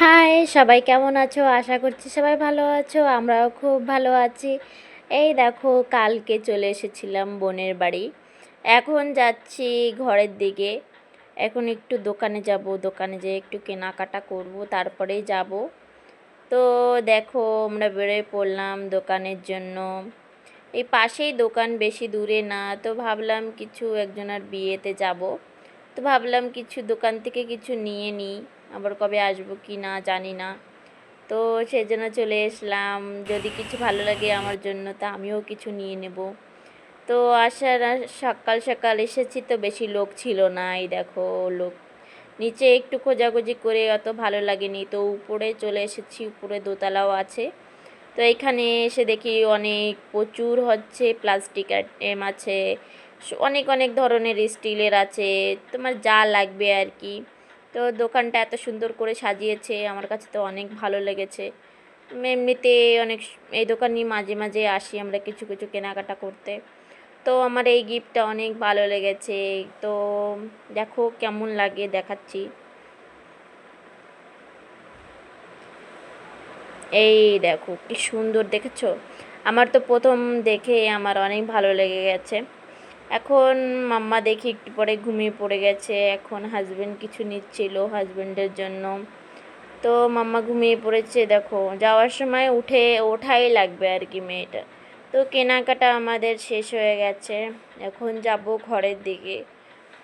High, সবাই কেমন আছো? আশা করছি সবাই ভালো আছো, আমরাও খুব ভালো আছি। এই দেখো, কালকে চলে এসেছিলাম বোনের বাড়ি। এখন যাচ্ছি ঘরের দিকে। এখন একটু দোকানে যাব, দোকানে যেয়ে একটু কেনাকাটা করব, তারপরেই যাব। তো দেখো, আমরা বেরোয় পড়লাম দোকানের জন্য। এই পাশেই দোকান বেশি দূরে না, তো ভাবলাম কিছু একজনের বিয়েতে যাব। তো ভাবলাম কিছু দোকান থেকে কিছু নিয়ে নিই। আবার কবে আসব কি না জানি না। তো সেই জন্য চলে এসলাম। যদি কিছু ভালো লাগে আমার জন্য, তা আমিও কিছু নিয়ে নেব। তো আসার আস- সকাল সকাল এসেছি তো বেশি লোক ছিল না, এই দেখো লোক। নিচে একটু খোঁজাখুঁজি করে অত ভালো লাগেনি, তো উপরে চলে এসেছি, উপরে দোতলাও আছে। তো এখানে এসে দেখি অনেক প্রচুর হচ্ছে, প্লাস্টিক আইটেম আছে অনেক অনেক ধরনের স্টিলের আছে, তোমার যা লাগবে আর কি। তো দোকানটা এত সুন্দর করে সাজিয়েছে, আমার কাছে তো অনেক ভালো লেগেছে। এমনিতে অনেক এই দোকানই মাঝে মাঝে আসি আমরা কিছু কিছু কেনাকাটা করতে। তো আমার এই গিফটটা অনেক ভালো লেগেছে, তো দেখো কেমন লাগে দেখাচ্ছি। এই দেখো কি সুন্দর দেখেছ? আমার তো প্রথম দেখে আমার অনেক ভালো লেগে গেছে। এখন মাম্মা দেখি একটু পরে ঘুমিয়ে পড়ে গেছে, এখন হাজব্যান্ড কিছু নিচ্ছিল হাজব্যান্ডের জন্য। তো মাম্মা ঘুমিয়ে পড়েছে, দেখো, যাওয়ার সময় উঠে, ওঠাই লাগবে আর কি মেয়েটা। তো কেনাকাটা আমাদের শেষ হয়ে গেছে, এখন যাব ঘরের দিকে।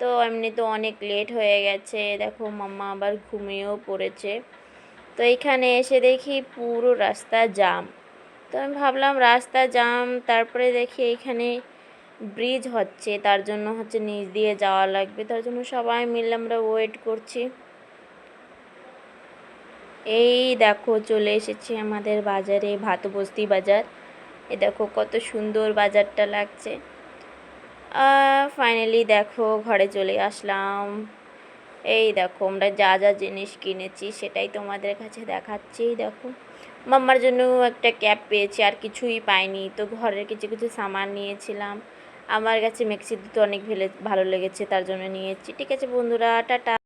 তো এমনি তো অনেক লেট হয়ে গেছে, দেখো মাম্মা আবার ঘুমিয়েও পড়েছে। তো এখানে এসে দেখি পুরো রাস্তা জাম তো আমি ভাবলাম রাস্তা জাম তারপরে দেখি এখানে ব্রিজ হচ্ছে, তার জন্য হচ্ছে নিচ দিয়ে যাওয়া লাগবে। তার জন্য সবাই মিলে আমরা ওয়েট করছি। এই দেখো চলে এসেছি আমাদের বাজারে, ভাতবস্তি বাজার। এ দেখো কত সুন্দর বাজারটা লাগছে। ফাইনালি দেখো ঘরে চলে আসলাম। এই দেখো আমরা যা যা জিনিস কিনেছি সেটাই তোমাদের কাছে দেখাচ্ছি, দেখো। মাম্মার জন্য একটা ক্যাব পেয়েছি, আর কিছুই পাইনি। তো ঘরের কিছু কিছু সামান নিয়েছিলাম। আমার কাছে মেক্সি দুটো অনেক ভেলে ভালো লেগেছে, তার জন্য নিয়েছি ঠিক আছে বন্ধুরা, টাটা।